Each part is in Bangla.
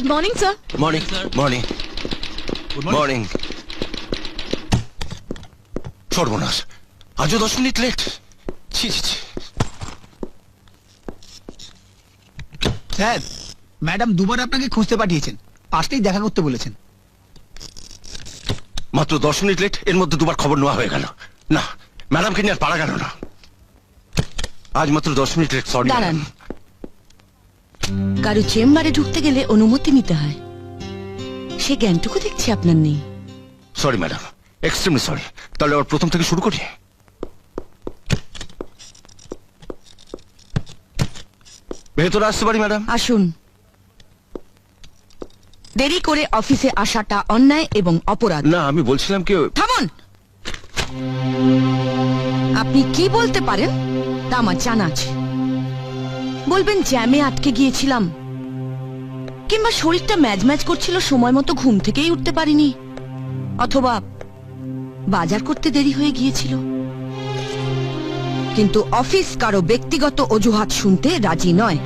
Good morning sir morning morning morning সর্বনাশ আজও দশ মিনিট লেট ছি ছি ছি। স্যার ম্যাডাম দুবার আপনাকে খুঁজতে পাঠিয়েছেন। আসলেই দেখা করতে বলেছেন। মাত্র দশ মিনিট লেট এর মধ্যে দুবার খবর নেওয়া হয়ে গেল। না ম্যাডামকে নিয়ে আর পারা গেল না। আজ মাত্র দশ মিনিট লেট সরি দাঁড়ান। কারও চেম্বারে ঢুকতে গেলে অনুমতি নিতে হয়। সে জ্ঞানটুকু দেখছি আপনার নেই। সরি ম্যাডাম এক্সট্রিমলি সরি তাহলে ওর প্রথম থেকে শুরু করি? ভেতরে আসতে পারি ম্যাডাম আসুন। দেরি করে অফিসে আসাটা অন্যায় এবং অপরাধ। না আমি বলছিলাম কি থামুন! আপনি কি বলতে পারেন? তা আমার জানা আছে। বলবেন জ্যামে আটকে গিয়েছিলাম। কিংবা শরীরটা ম্যাজ ম্যাজ করছিল সময় মতো ঘুম থেকেই উঠতে পারিনি। অথবা বাজার করতে দেরি হয়ে গিয়েছিল। কিন্তু অফিস কারও ব্যক্তিগত অজুহাত শুনতে রাজি নয়।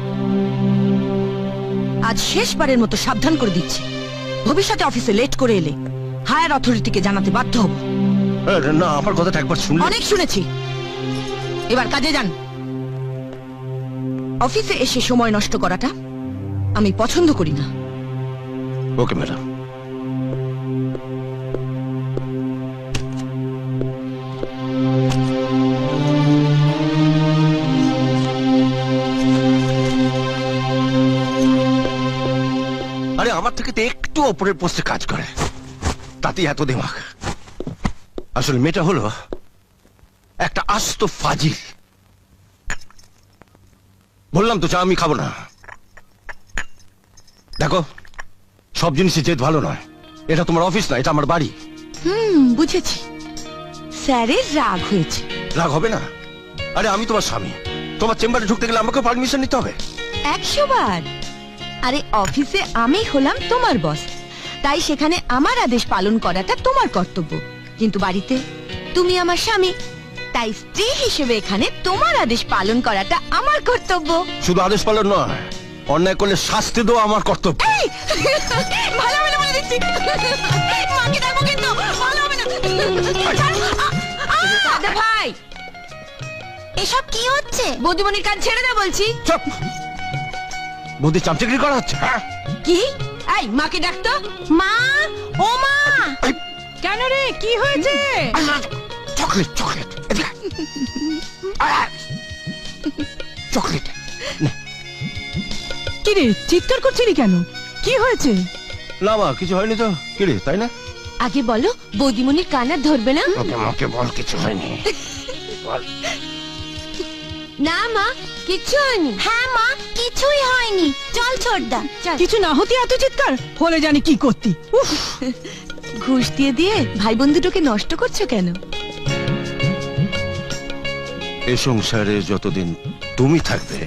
আজ শেষবারের মতো সাবধান করে দিচ্ছি। ভবিষ্যতে অফিসে লেট করে এলে হায়ার অথরিটিকে জানাতে বাধ্য হব। না আমার একবার শুনলে অনেক শুনেছি। এবার কাজে যান। অফিসে এসে সময় নষ্ট করাটা আমি পছন্দ করি না। Okay, madam. আরে, আমার থেকে তো একটু ওপরের পোস্টে কাজ করে। তাতেই এত দিমাগ। আসলে মেয়েটা হলো একটা আস্ত ফাজিল। বললাম তো চা আমি খাব না। দেখো সব জিনিসের জেদ ভালো নয়। এটা তোমার অফিস না এটা আমার বাড়ি। হুম বুঝেছি। স্যারের রাগ হয়েছে। রাগ হবে না? আরে আমি তোমার স্বামী। তোমার চেম্বারে ঢুকতে গেলে আমাকে পারমিশন নিতে হবে। একশো বার। আরে অফিসে আমি হলাম তোমার বস। তাই সেখানে আমার আদেশ পালন করাটা তোমার কর্তব্য। কিন্তু বাড়িতে তুমি আমার স্বামী। তাই স্ত্রী হিসেবে এখানে তোমার আদেশ পালন করাটা আমার কর্তব্য শুধু আদেশ পালন নয় অন্যায় করলে শাস্তি দেওয়া আমার কর্তব্য! ভালো হবে না বলে দিচ্ছি মাকে ডাকবো কিন্তু ভালো হবে না দাদা ভাই এসব কি হচ্ছে বৌদিমণির কাজ ছেড়ে দে বলছি চুপ বুদ্ধি চামচাগিরি করা হচ্ছে হ্যাঁ? কি এই মাকে ডাকতো মা ও মা কেন রে কি হয়েছে চকলেট চকলেট চকলেট। নে। কি রে চিৎকার করছিলি কেন? কি হয়েছে? না মা কিছু হয়নি তো। কিরে তাই না? আগে বলো বৌদিমণির কানা ধরবে না? ওকে মাকে বল কিছু হয়নি। বল। না মা কিছু হয়নি। হ্যাঁ মা কিছুই হয়নি। চল ছোটদা চল। কিছু না হতে এত চিৎকার? হলে জানি কি করতি। উফ। ঘুষ দিয়ে দিয়ে ভাই বোন দুটোকে নষ্ট করছ কেন? এ সংসারে যতদিন তুমি থাকবে